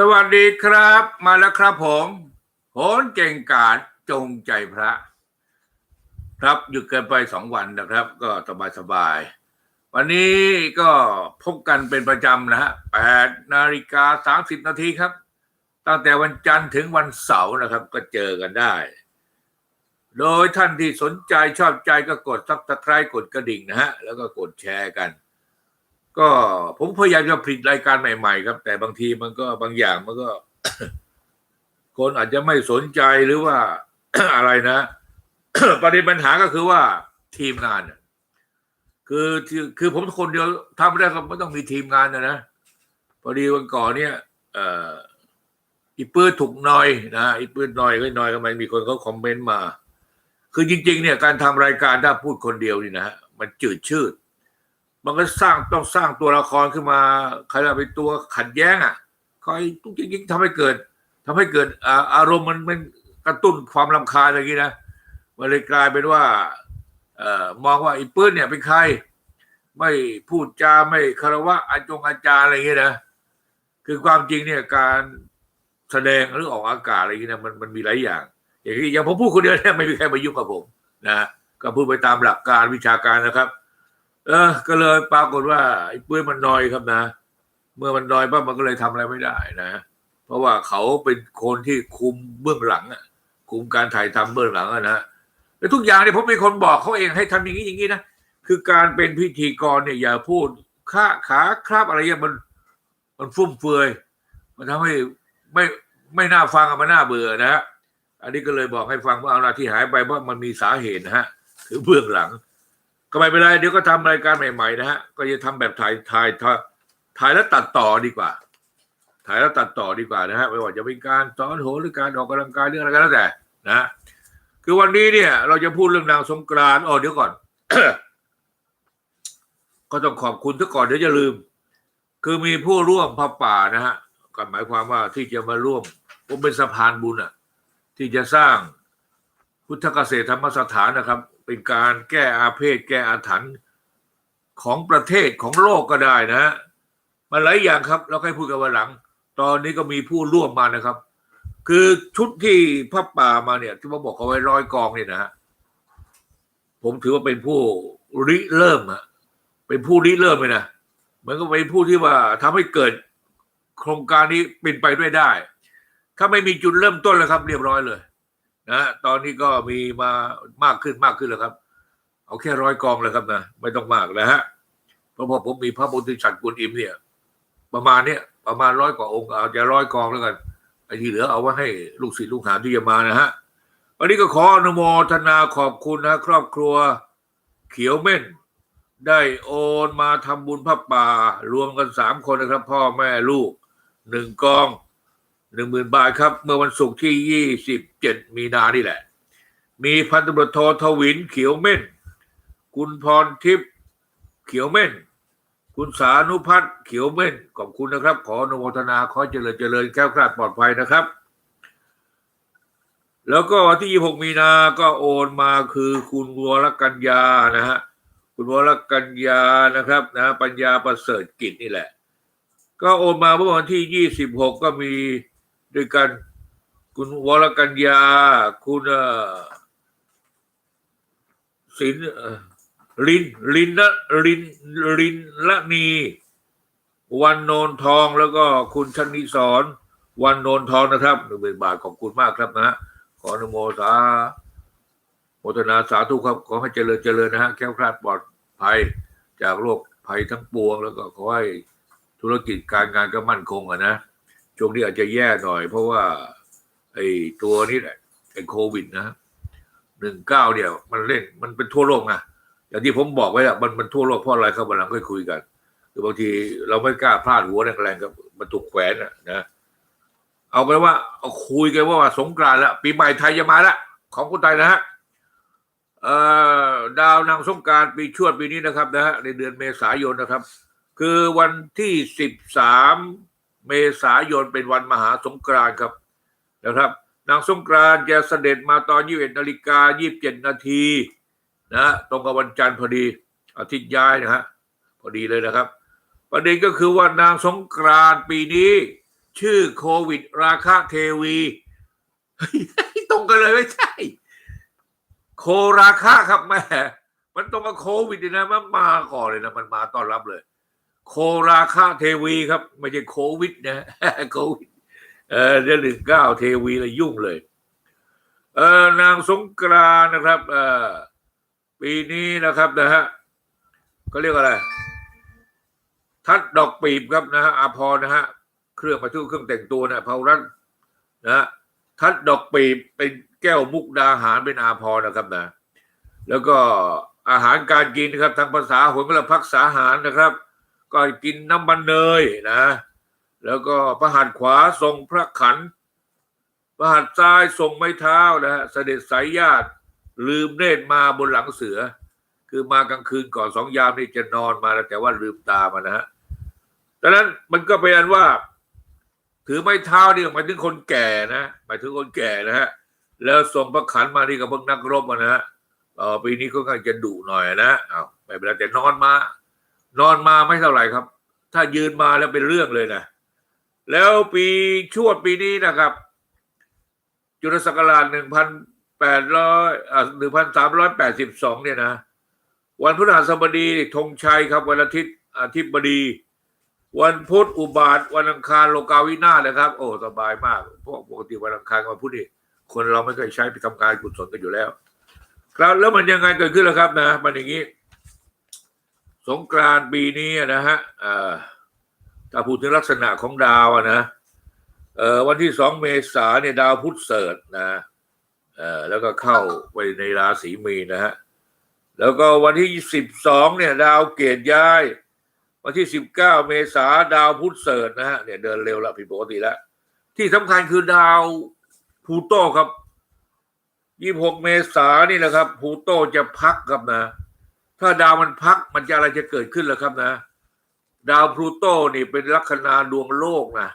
สวัสดีครับ มาแล้วครับผมโหนเก่งกาจจงใจพระ ครับหยุดเกินไปสองวันนะครับ ก็สบายสบาย วันนี้ก็พบกันเป็นประจำนะฮะแปดนาฬิกาสามสิบนาทีครับ ตั้งแต่วันจันทร์ถึงวันเสาร์นะครับ ก็เจอกันได้ โดยท่านที่สนใจชอบใจก็กดซับสไครต์กดกระดิ่งนะฮะ แล้วก็กดแชร์กัน ก็ผมพยายามจะผลิตรายการใหม่ ๆ ครับ แต่บางทีมันก็บางอย่างมันก็ คนอาจจะไม่สนใจหรือว่า อะไรนะ ประเด็นปัญหาก็คือว่าทีมงานคือคือผมคนเดียวทำไม่ได้ก็ไม่ต้องมีทีมงานนะนะพอดีวันก่อนเนี่ยเอ่ออีปื้ดถูกนอยนะอีปื้ดนอยก็นอยก็มันมีคนเขาคอมเมนต์มา คือจริง ๆ เนี่ยการทำรายการถ้าพูดคนเดียวนี่นะฮะมันจืดชืด มันก็สร้างต้องสร้างตัวละครขึ้นมาใครเราเป็นตัวขัดแย้งอะคอยทุกจริงๆทำให้เกิดทำให้เกิดอารมณ์มันมันกระตุ้นความรำคาญอะไรอย่างนี้นะมันเลยกลายเป็นว่าเอ่อมองว่าไอ้ปื้นเนี่ยเป็นใคร ไม่พูดจาไม่คารวะอาจงอาจารย์อะไรอย่างนี้นะคือความจริงเนี่ยการแสดงหรือออกอากาศอะไรอย่างนี้นะมันมันมีหลายอย่าง อย่างที่อย่างผมพูดคนเดียวเนี่ยไม่มีใครมายุ่งกับผมนะก็พูดไปตามหลักการวิชาการนะครับ เออ ก็เลยปรากฏว่าไอ้ปื้นมันนอยครับนะ เมื่อมันนอยปั๊บมันก็เลยทำอะไรไม่ได้นะ เพราะว่าเขาเป็นคนที่คุมเบื้องหลังอะคุมการถ่ายทำเบื้องหลังอะนะแล้วทุกอย่างเนี่ยผมเป็นคนบอกเขาเองให้ทำอย่างนี้อย่างนี้นะ คือการเป็นพิธีกรเนี่ยอย่าพูดค้าขาคราบอะไรเงี้ยมัน มันฟุ่มเฟือย มันทำให้ไม่ไม่น่าฟังมันน่าเบื่อนะฮะอันนี้ก็เลยบอกให้ฟังว่าเอาละที่หายไปเพราะมันมีสาเหตุนะฮะคือเบื้องหลัง ก็ไม่เป็นไรเดี๋ยวก็ทำรายการใหม่ๆนะฮะก็จะทำแบบถ่ายถ่ายถ่ายถ่ายแล้วตัดต่อดีกว่า ถ่ายแล้วตัดต่อดีกว่านะฮะไม่ว่าจะเป็นการสอนโหหรือการออกกำลังกายเรื่องอะไรก็แล้วแต่นะคือวันนี้เนี่ย เราจะพูดเรื่องนางสงกรานต์อ๋อเดี๋ยวก่อน ก็ต้องขอบคุณทุกก่อนเดี๋ยวจะลืม คือมีผู้ร่วมพระป่านะฮะก็หมายความว่าที่จะมาร่วมผมเป็นสะพานบุญอะที่จะสร้างพุทธเกษตรธรรมสถานนะครับ เป็นการแก้อาเพศแก้อาถรรพ์ของประเทศของโลกก็ได้นะฮะมันหลายอย่างครับเราค่อยพูดกันวันหลัง ตอนนี้ก็มีผู้ร่วมมานะครับ คือชุดที่พระป่ามาเนี่ย ที่มาบอกเขาไว้ร้อยกองเนี่ยนะฮะผมถือว่าเป็นผู้ริเริ่มอะเป็นผู้ริเริ่มเลยนะมือนกับเป็นผู้ที่ว่าทำให้เกิดโครงการนี้เป็นไปด้วยได้ ถ้าไม่มีจุดเริ่มต้นแล้วครับ เรียบร้อยเลย นะตอนนี้ก็มีมามากขึ้นมากขึ้นแล้วครับ เอาแค่ร้อยกองเลยครับนะไม่ต้องมากนะฮะเพราะพอผมมีพระโพธิสัตว์กุลอิมเนี่ย ประมาณเนี้ยประมาณร้อยกว่าองค์เอาจะร้อยกองแล้วกันไอ้ที่เหลือเอาไว้ให้ลูกศิษย์ลูกหาที่จะมานะฮะวันนี้ก็ขออนุโมทนาขอบคุณนะ ครอบครัวเขียวเม่น ได้โอนมาทำบุญพระป่ารวมกันสามคนนะครับ พ่อแม่ลูกหนึ่งกอง หนึ่งหมื่นบาทครับ เมื่อวันศุกร์ที่ยี่สิบเจ็ดมีนานี่แหละ มีพันตำรวจโททวินเขียวเม่น คุณพรทิพย์เขียวเม่น คุณสานุพัฒน์เขียวเม่น ขอบคุณนะครับ ขออนุโมทนาขอเจริญเจริญแก้วคลาดปลอดภัยนะครับ แล้วก็วันที่ 26 มีนาก็โอนมาคือคุณวรกัญญานะฮะคุณวรกัญญานะครับนะปัญญาประเสริฐกิจนี่แหละ ก็โอนมาเมื่อวันที่ 26 ก็มี ด้วยกันคุณวรกัญญา คุณศิลลินลินละลินลินละนีวันโนนทองแล้วก็คุณชนิสรวันโนนทองนะครับหนึ่งบาทขอบคุณมากครับนะฮะขออนุโมทนาโมทนาสาธุครับ ขอให้เจริญเจริญนะฮะแค้วคลาดปลอดภัยจากโรคภัยทั้งปวง แล้วก็ขอให้ธุรกิจการงานก็มั่นคงอะนะ ช่วงนี้อาจจะแย่หน่อย เพราะว่า ไอ้ตัวนี้แหละไอ้โควิดนะหนึ่งเก้าเนี่ยมันเล่นมันเป็นทั่วโลกนะอย่างที่ผมบอกไว้อะมันมันทั่วโลกเพราะอะไรครับวันหลังค่อยคุยกันคือบางทีเราไม่กล้าพลาดหัวแรงๆกับมันถูกแขวนอะนะเอาไปว่าเอาคุยกันว่าวาสงกรานต์แล้วปีใหม่ไทยจะมาแล้วของคนไทยนะฮะเอ่อดาวนางสงกรารปีชวดปีนี้นะครับนะฮะในเดือนเมษายนนะครับ คือวันที่สิบสาม เมษายนเป็นวันมหาสงกรานต์ครับนะครับ นางสงกรานต์จะเสด็จมาตอนยี่สิบนาฬิกายี่สิบเจ็ดนาทีนะตรงกับวันจันทร์พอดีอาทิตย์ย้ายนะฮะพอดีเลยนะครับ ประเด็นก็คือว่านางสงกรานต์ปีนี้ ชื่อโควิด ราคาเทวีตรงกันเลยไม่ใช่ โคราคาครับแม่มันตรงกับโควิดนี่นะมันมาก่อนเลยนะมันมาต้อนรับเลย โคราคาเทวีครับ ไม่ใช่โควิดนะโควิดเออเดือนหนึ่งเก้าเทวีเลยยุ่งเลยเออนางสงกรานนะครับเออปีนี้นะครับนะฮะก็เรียกอะไร ทัดดอกปีบครับนะฮะอาพรนะฮะเครื่องประทุเครื่องแต่งตัวนะเผารัตน์นะฮะทัดดอกปีบเป็นแก้วมุกดาหารเป็นอาพรนะครับนะ แล้วก็อาหารการกินนะครับทางภาษาหวมลพักษาหารนะครับ ก็กินน้ำมันเนยนะ แล้วก็พระหัตถ์ขวาทรงพระขันพระหัตถ์ซ้ายทรงไม้เท้านะฮะเสด็จสายญาติลืมเนตรมาบนหลังเสือ คือมากลางคืนก่อนสองยามนี่จะนอนมาแล้วแต่ว่าลืมตามานะฮะดังนั้นมันก็เป็นอันว่า ถือไม้เท้านี่หมายถึงคนแก่นะหมายถึงคนแก่นะฮะแล้วส่งพระขันมานี่กับพวกนักรบนะฮะปีนี้ก็ค่อนข้างจะดุหน่อยนะเอาไม่เป็นไรแต่นอนมา นอนมาไม่เท่าไหร่ครับ ถ้ายืนมาแล้วเป็นเรื่องเลยนะ แล้วปีชวดปีนี้นะครับ จุลศักราชหนึ่งพันแปดร้อยอ่าหนึ่งพันสามร้อยแปดสิบสองเนี่ยนะ วันพฤหัสบดีธงชัยครับ วันอาทิตย์อาทิตย์บดี วันพุธอุบาท วันอังคารโลกาวินาศนะครับ โอ้สบายมากเพราะปกติวันอังคารวันพุธนี่คนเราไม่เคยใช้ไปทำการกุศลกันอยู่แล้ว ครับแล้วมันยังไงเกิดขึ้นล่ะครับนะ มันอย่างนี้ สงกรานต์ปีนี้นะฮะถ้าพูดถึงลักษณะของดาวนะเออวันที่สองเมษาเนี่ยดาวพุธเสริฐนะอ่อแล้วก็เข้าไปในราศีมีนนะฮะแล้วก็วันที่สิบสองเนี่ยดาวเกตย้าย วันที่สิบเก้าเมษาดาวพุธเสริฐนะฮะเนี่ยเดินเร็วละผิดปกติแล้ว ที่สำคัญคือดาวพูโตครับยี่หกเมษานี่นะครับพูโตจะพักครับนะ ถ้าดาวมันพักมันจะอะไรจะเกิดขึ้นล่ะครับนะ ดาวพลูโตนี่เป็นลัคนาดวงโลกนะ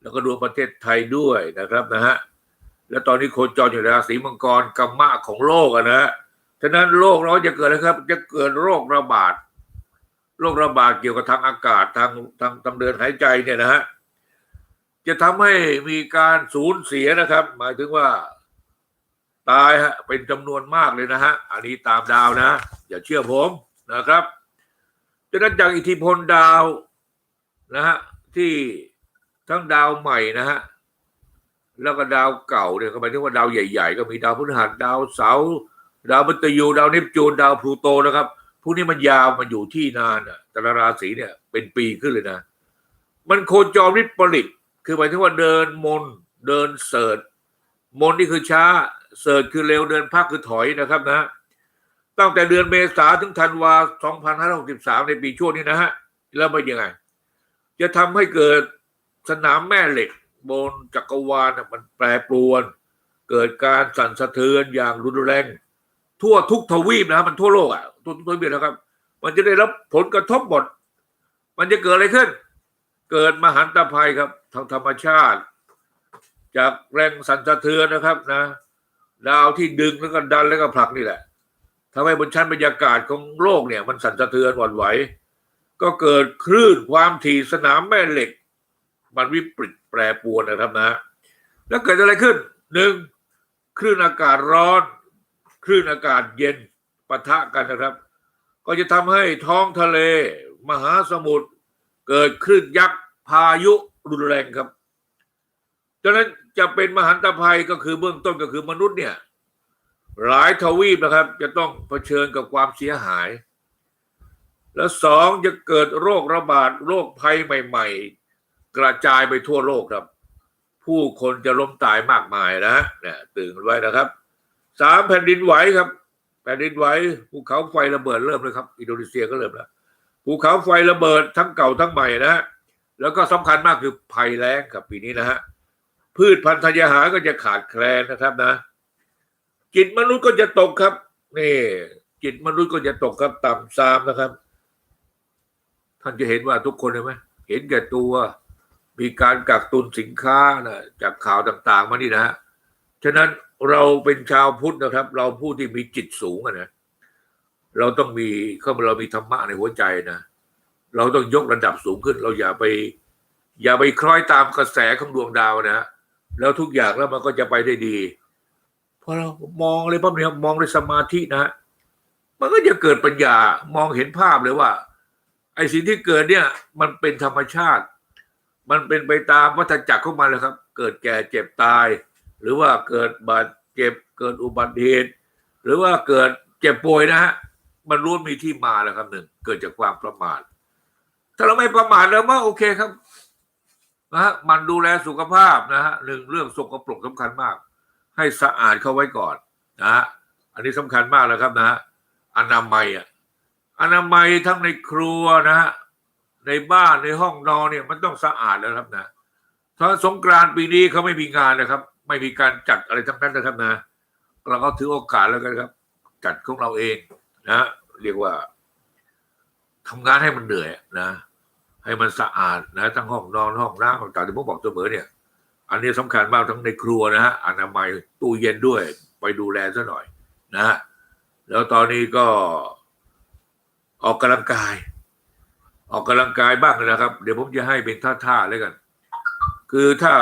แล้วก็ดวงประเทศไทยด้วยนะครับนะฮะแล้วตอนนี้โคจรอยู่ในราศีมังกรกัมมะของโลกอะนะฮะฉะนั้นโรคเราจะเกิดอะครับ จะเกิดโรคระบาดโรคระบาดเกี่ยวกับทางอากาศทางทางทางเดินหายใจเนี่ยนะฮะจะทำให้มีการสูญเสียนะครับ หมายถึงว่า ตายฮะเป็นจำนวนมากเลยนะฮะอันนี้ตามดาวนะ อย่าเชื่อผมนะครับฉะนั้นจากอิทธิพลดาวนะฮะที่ทั้งดาวใหม่นะฮะแล้วก็ดาวเก่าเนี่ยก็หมายถึงว่าดาวใหญ่ ๆ ก็มีดาวพฤหัสดาวเสาร์ดาวมฤตยูดาวเนปจูนดาวพลูโตนะครับพวกนี้มันยาวมันอยู่ที่นานอะแต่ละราศีเนี่ยเป็นปีขึ้นเลยนะ มันโคจรวิปริตคือหมายถึงว่าเดินมนเดินเสิร์ชมนนี่คือช้าเสิร์ชคือเร็วเดินพักคือถอยนะครับนะ ตั้งแต่เดือนเมษาถึงธันวา2563 ในปีช่วงนี้นะฮะ แล้วมันยังไง จะทำให้เกิดสนามแม่เหล็ก บนจักรวาลมันแปรปรวน เกิดการสั่นสะเทือนอย่างรุนแรง ทั่วทุกทวีปนะมันทั่วโลกอะทั่วทุกทวีปนะครับ มันจะได้รับผลกระทบหมดมันจะเกิดอะไรขึ้น เกิดมหันตภัยครับ ทางธรรมชาติ จากแรงสั่นสะเทือนนะครับนะ ดาวที่ดึงแล้วก็ดันแล้วก็ผลักนี่แหละ ทำให้บนชั้นบรรยากาศของโลกเนี่ย มันสั่นสะเทือนหวั่นไหว ก็เกิดคลื่นความถี่สนามแม่เหล็ก มันวิปริตแปรปรวนนะครับนะ แล้วเกิดอะไรขึ้นหนึ่งคลื่นอากาศร้อน คลื่นอากาศเย็นปะทะกันนะครับ ก็จะทำให้ท้องทะเล มหาสมุทรเกิดคลื่นยักษ์พายุรุนแรงครับดังนั้นจะเป็นมหันตภัยก็คือเบื้องต้นก็คือมนุษย์เนี่ย หลายทวีปนะครับ จะต้องเผชิญกับความเสียหาย แล้วสองจะเกิดโรคระบาดโรคภัยใหม่ ๆ กระจายไปทั่วโลกครับ ผู้คนจะล้มตายมากมายนะเนี่ยตื่นไว้นะครับสามแผ่นดินไหวครับ แผ่นดินไหวภูเขาไฟระเบิดเริ่มเลยครับ อินโดนีเซียก็เริ่มแล้วภูเขาไฟระเบิดทั้งเก่าทั้งใหม่นะแล้วก็สำคัญมากคือภัยแล้งครับปีนี้นะฮะพืชพันธุ์ธัญญาหารก็จะขาดแคลนนะครับนะ จิตมนุษย์ก็จะตกครับนี่จิตมนุษย์ก็จะตกครับ ต่ำซามนะครับ ท่านจะเห็นว่าทุกคนเห็นไหมเห็นแก่ตัว มีการกักตุนสินค้านะจากข่าวต่าง ๆ มานี่นะฮะฉะนั้นเราเป็นชาวพุทธนะครับ เราผู้ที่มีจิตสูงนะเราต้องมีเข้ามาเรามีธรรมะในหัวใจนะเราต้องยกระดับสูงขึ้น เราอย่าไป อย่าไปคล้อยตามกระแสของดวงดาวนะแล้วทุกอย่างแล้วมันก็จะไปได้ดี พอเรามองเลยปั๊บเนี่ยมองด้วยสมาธินะ มันก็จะเกิดปัญญามองเห็นภาพเลยว่า ไอ้สิ่งที่เกิดเนี่ย มันเป็นธรรมชาติ มันเป็นไปตามวัฏจักรของมันเลยครับ เกิดแก่เจ็บตาย หรือว่าเกิดบาดเจ็บเกิดอุบัติเหตุ หรือว่าเกิดเจ็บป่วยนะฮะมันล้มีที่มาแล้วครับหนึ่งเกิดจากความประมาทถ้าเราไม่ประมาทแล้วว่าโอเคครับนะฮะมันดูแลสุขภาพนะฮะหนึ่งเรื่องสกปรกสำคัญมาก ให้สะอาดเข้าไว้ก่อนนะฮะอันนี้สำคัญมากแล้วครับนะฮะอนามัยอะอนามัยทั้งในครัวนะฮะในบ้านในห้องนอนเนี่ยมันต้องสะอาดแล้วครับนะถ้าสงกรานต์ปีนี้เขาไม่มีงานนะครับ ไม่มีการจัดอะไรทั้งนั้นนะครับนะเราก็ถือโอกาสแล้วกันครับ จัดของเราเองนะเรียกว่าทำงานให้มันเหนื่อยนะให้มันสะอาดนะทั้งห้องนอนห้องน้ำต่างๆที่ผมบอกเสมอเนี่ย อันนี้สำคัญมากทั้งในครัวนะฮะอนามัยตู้เย็นด้วย ไปดูแลซะหน่อยนะฮะแล้วตอนนี้ก็ออกกำลังกาย ออกกำลังกายบ้างนะครับ เดี๋ยวผมจะให้เป็นท่าๆแล้วกัน คือถ้า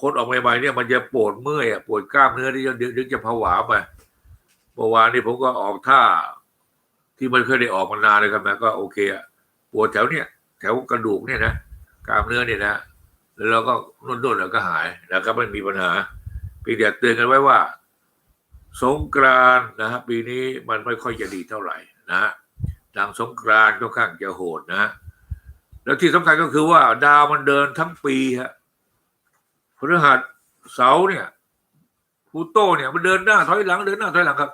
คนออกใหม่ๆเนี่ยมันจะปวดเมื่อยปวดกล้ามเนื้อที่เดี๋ยวจะผวาไปเมื่อวานนี้ผมก็ออกท่า ที่มันเคยได้ออกมานานเลยครับนะก็โอเคอะปวดแถวเนี้ยแถวกระดูกเนี่ยนะกล้ามเนื้อเนี่ยนะ แล้วเราก็นวดๆแล้วก็หายแล้วก็ไม่มีปัญหาเพียงแต่เตือนกันไว้ว่า สงกรานนะฮะปีนี้มันไม่ค่อยจะดีเท่าไหร่นะฮะดังสงกรานค่อนข้างจะโหดนะ แล้วที่สำคัญก็คือว่า ดาวมันเดินทั้งปีฮะพฤหัสเสาเนี่ยพูโตเนี่ยมันเดินหน้าถอยหลังเดินหน้าถอยหลังครับ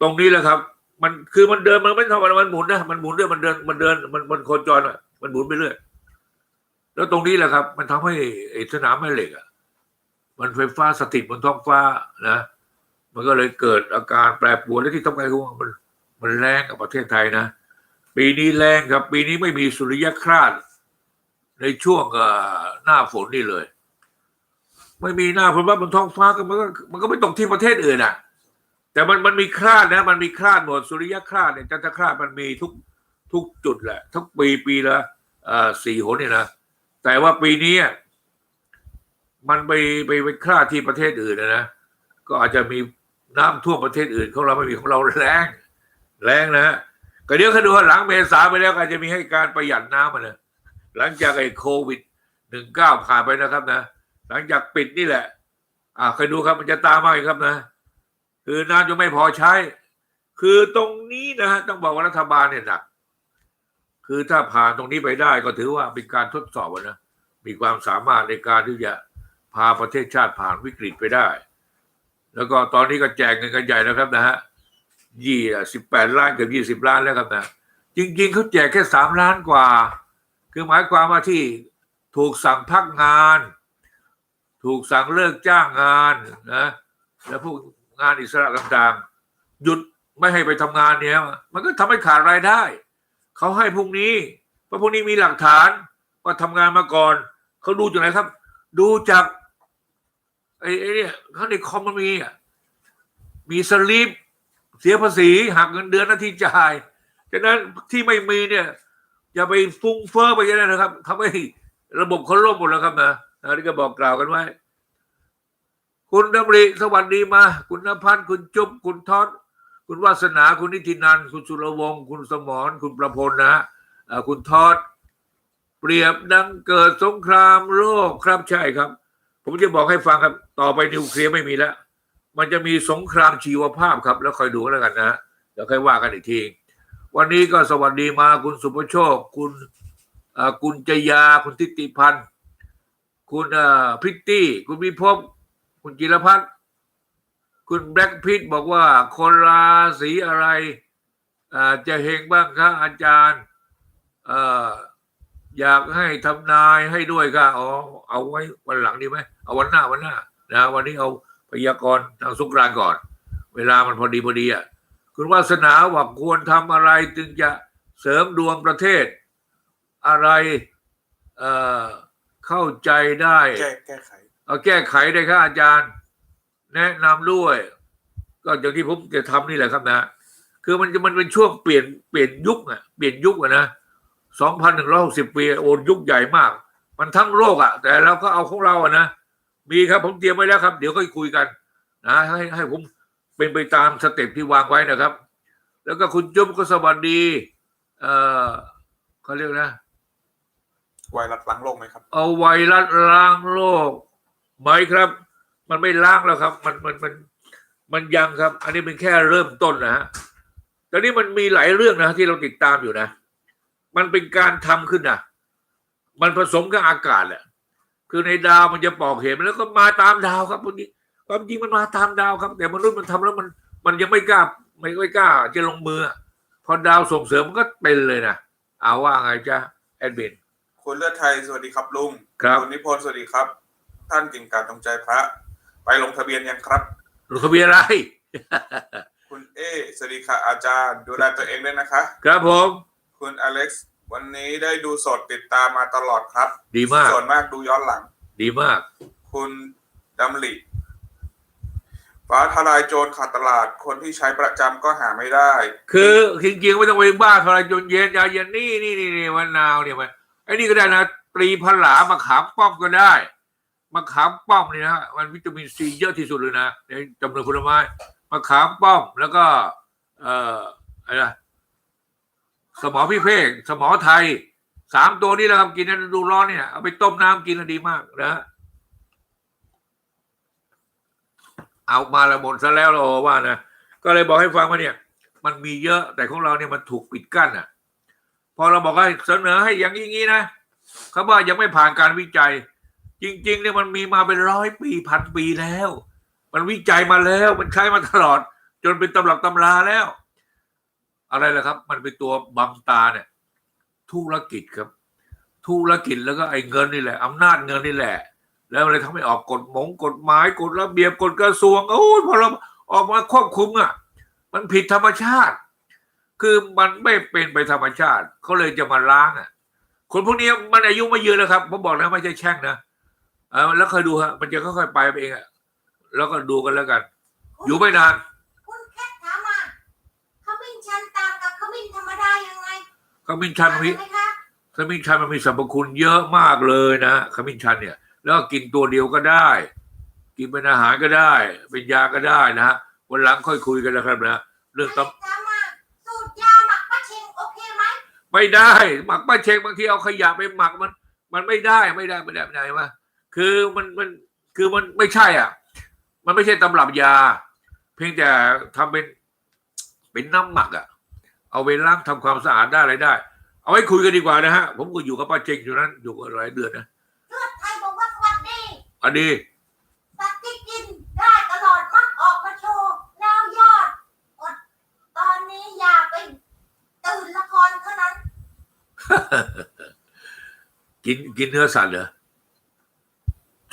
ตรงนี้แหละครับ มันคือมันเดินมันไม่เท่ามันหมุนนะมันหมุนด้วยมันเดินมันเดินมันมันโคจรอะมันหมุนไปเรื่อย แล้วตรงนี้แหละครับ มันทำให้ไอ้สนามแม่เหล็กอะมันไฟฟ้าสถิตบนท้องฟ้านะมันก็เลยเกิดอาการแปรปรวนและที่สำคัญคือมันมันแรงกับประเทศไทยนะ ปีนี้แรงครับ ปีนี้ไม่มีสุริยคราสในช่วงหน้าฝนนี่เลย ไม่มีหน้าฝนว่าบนท้องฟ้าก็มันก็มันก็ไม่ตกที่ประเทศอื่นอะ แต่มันมันมีคราดนะ มันมีคราดหมดสุริยคราสเนี่ยจันทรคราสมันมีทุกทุกจุดแหละ ทุกปีปีละอ่อสี่หนเนี่ยนะ แต่ว่าปีนี้อะมันไปไปไปคราที่ประเทศอื่นนะนะก็อาจจะมีน้ำท่วมประเทศอื่นของเราไม่มีของเราแรงแรงนะฮะก็เดี๋ยวคดูว่าหลังเมษาไปแล้วก็อาจจะมีให้การประหยัดน้ำมานะหลังจากไอ้โควิดหนึ่งเก้าผ่านไปนะครับนะ หลังจากปิดนี่แหละ อ่าเคยดูครับมันจะตามมาอีกครับนะ คือน้ำจะไม่พอใช้ คือตรงนี้นะฮะต้องบอกว่ารัฐบาลเนี่ยหนัก คือถ้าผ่านตรงนี้ไปได้ก็ถือว่าเป็นการทดสอบนะมีความสามารถในการที่จะพาประเทศชาติผ่านวิกฤตไปได้ แล้วก็ตอนนี้ก็แจกเงินกันใหญ่นะครับนะฮะยี่สิบแปดล้านกือบยี่สิบล้านแล้วครับนะจริง ๆเขาแจกแค่สามล้านกว่า คือหมายความว่าที่ถูกสั่งพักงาน ถูกสั่งเลิกจ้างงานนะแล้วพวกงานอิสระต่างๆ หยุดไม่ให้ไปทำงานเนี่ยมันก็ทำให้ขาดรายได้ เขาให้พวกนี้เพราะพวกนี้มีหลักฐานว่าทำงานมาก่อน เขาดูจากไหนครับ ดูจากไอ้ไอ้เนี่ยเขาในคอมมันมีอะมีสลิปเสียภาษีหักเงินเดือนหน้าที่จ่ายฉะนั้นที่ไม่มีเนี่ย อย่าไปฟุ้งเฟ้อไปย่างนั้นนะครับทำให้ระบบเขาล่มหมดแล้วครับนะนนี้ก็บอกกล่าวกันไว้ คุณดำริสวัสดีมา คุณนภัสคุณจุ๊บคุณทอด คุณวาสนาคุณนิตินันคุณสุรวงศ์คุณสมรคุณประพลนะฮะคุณทอด เปรียบดังเกิดสงครามโลกครับใช่ครับ ผมจะบอกให้ฟังครับ ต่อไปนิวเคลียร์ไม่มีแล้ว มันจะมีสงครามชีวภาพครับ แล้วคอยดูแล้วกันนะเดี๋ยวค่อยว่ากันอีกที วันนี้ก็สวัสดีมาคุณสุภโชค คุณคุณจยา คุณทิติพันธ์ คุณพิตตี้ คุณวิภพ คุณจิรพัฒน์ คุณแบล็กพิทบอกว่า คนราศีอะไรเอ่อจะเฮงบ้างคะอาจารย์เอ่ออยากให้ทำนายให้ด้วยค่ะอ๋อเอาไว้วันหลังดีไหมเอาวันหน้าวันหน้านะวันนี้เอาพยากรณ์ทางสงกรานต์ก่อน เวลามันพอดีพอดีอะคุณวาสนาว่าควรทำอะไรจึงจะเสริมดวงประเทศ อะไรเอ่อเข้าใจได้แก้แก้ไขเอาแก้ไขได้ครับอาจารย์ แนะนำด้วย ก็อย่างที่ผมจะทำนี่แหละครับนะ คือมันจะมันเป็นช่วงเปลี่ยนเปลี่ยนยุคอะเปลี่ยนยุคอะนะสองพันหนึ่งร้อยหกสิบปีโอนยุคใหญ่มากไปมันทั้งโลกอะ แต่เราก็เอาของเราอะนะมีครับผมเตรียมไว้แล้วครับ เดี๋ยวค่อยคุยกันนะให้ให้ผมเป็นไปตามสเต็ปที่วางไว้นะครับ แล้วก็คุณจุ๊บก็สวัสดี เอ่อเขาเรียกนะไวรัสล้างโลกไหมครับ เอาไวรัสล้างโลกไหมครับ มันไม่ล้างแล้วครับ มันมันมันมันยังครับ อันนี้เป็นแค่เริ่มต้นนะฮะตอนนี้มันมีหลายเรื่องนะที่เราติดตามอยู่นะ มันเป็นการทำขึ้นนะมันผสมกับอากาศแหละคือในดาวมันจะปอกเห็นแล้วก็มาตามดาวครับพวกนี้ความจริงมันมาตามดาวครับ แต่มนุษย์มันทำแล้วมัน มันยังไม่กล้าไม่ไม่กล้าจะลงมือ พอดาวส่งเสริมมันก็เป็นเลยนะเอาว่าไงจ๊ะแอดมินคุณเลือดไทยสวัสดีครับลุงครับณนิพนธ์สวัสดีครับ ท่านกิ่งการตรงใจพระ ไปลงทะเบียนยังครับ ลงทะเบียนอะไร คุณเอสวัสดีค่ะอาจารย์ ดูแลตัวเองด้วยนะคะ ครับผม คุณอเล็กซ์วันนี้ได้ดูสดติดตามมาตลอดครับ ดีมาก ส่วนมากดูย้อนหลัง ดีมาก คุณดำริฟ้าทลายโจรขาดตลาดคนที่ใช้ประจำก็หาไม่ได้ คือจริงๆไม่ต้องไปบ้าทรายจนเย็นยาเย็นนี่นี่นี่นี่มะนาวเนี่ยมันไอ้นี่ก็ได้นะตรีพลามะขามป้อมก็ได้ มะขามป้อมนี่นะมันวิตามินซีเยอะที่สุดเลยนะในจำนวนผลไม้มะขามป้อมแล้วก็ เอ่ออะไรนะสมอพิเภกสมอไทยสามตัวนี้แหละครับกินในฤดูร้อนเนี่ยเอาไปต้มน้ำกินดีมากนะเอามาละหมดซะแล้วเราว่านะก็เลยบอกให้ฟังว่าเนี่ย มันมีเยอะแต่ของเราเนี่ยมันถูกปิดกั้นอะ พอเราบอกให้เสนอให้อย่างนี้งี้นะเขาว่ายังไม่ผ่านการวิจัย จริง ๆ เนี่ยมันมีมาเป็นร้อยปีพันปีแล้ว มันวิจัยมาแล้ว มันใช้มาตลอด จนเป็นตำรับตำราแล้ว อะไรล่ะครับ มันเป็นตัวบังตาเนี่ย ธุรกิจครับ ธุรกิจแล้วก็ไอ้เงินนี่แหละอำนาจเงินนี่แหละ แล้วเลยทำให้ออกกฎหมงกฎหมายกฎระเบียบกฎกระทรวงโอ้ยพอเราออกมาควบคุมอะ มันผิดธรรมชาติ คือมันไม่เป็นไปธรรมชาติเขาเลยจะมาล้างอะคนพวกนี้มันอายุไม่ยืนแล้วครับผมบอกนะไม่ใช่แช่งนะ เออแล้วเคยดูฮะมันจะค่อยๆไปเองอะแล้วก็ดูกันแล้วกัน อยู่ไม่นานคุณแคทถามมาขมิ้นชันต่างกับขมิ้นธรรมดายังไงขมิ้นชันมันมีต่างกัไหมคะขมิ้นชันมันมีสรรพคุณเยอะมากเลยนะขมิ้นชันเนี่ย แล้วก็กินตัวเดียวก็ได้ กินเป็นอาหารก็ได้ เป็นยาก็ได้นะฮะวันหลังค่อยคุยกันนะครับนะเรื่องตำถามมาสูตรยาหมักปลาเชงโอเคไหมไม่ได้ หมักป้าเชงบางทีเอาขยะไปหมักมัน มันไม่ได้ไม่ได้ไม่ได้ไม่ได้ว่า คือมันมันคือมันไม่ใช่อะ มันไม่ใช่ตำรับยา เพียงแต่ทำเป็นเป็นน้ำหมักอะ เอาไปล้างทำความสะอาดได้อะไรได้ เอาไว้คุยกันดีกว่านะฮะ ผมก็อยู่กับป้าเชงอยู่นั้นอยู่กันหลายเดือนนะเลือดไทยบอกว่าสวัสดีอันนี้สัตว์ที่กินได้ตลอดมักออกมาโชว์แล้วยอดอดตอนนี้อยากไปตื่นละครเท่านั้น กินกินเนื้อสัตว์เหรอ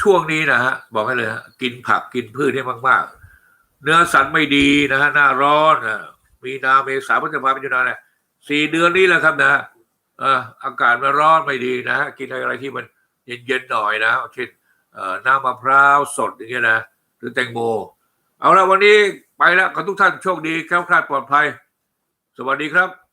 ช่วงนี้นะฮะบอกให้เลยฮะกินผักกินพืชให้มากๆ เนื้อสัตว์ไม่ดีนะฮะหน้าร้อนนะมีนาเมษาพฤษภาคมมิถุนายนเนี่ยสี่เดือนนี้แหละครับนะอ่ออากาศมันร้อนไม่ดีนะฮะกินอะไรที่มันเย็นๆหน่อยนะเช่นเอ่อน้ำมะพร้าวสดอย่างเงี้ยนะหรือแตงโม เอาละวันนี้ไปแล้วขอทุกท่านโชคดีแคล้วคลาดปลอดภัย สวัสดีครับ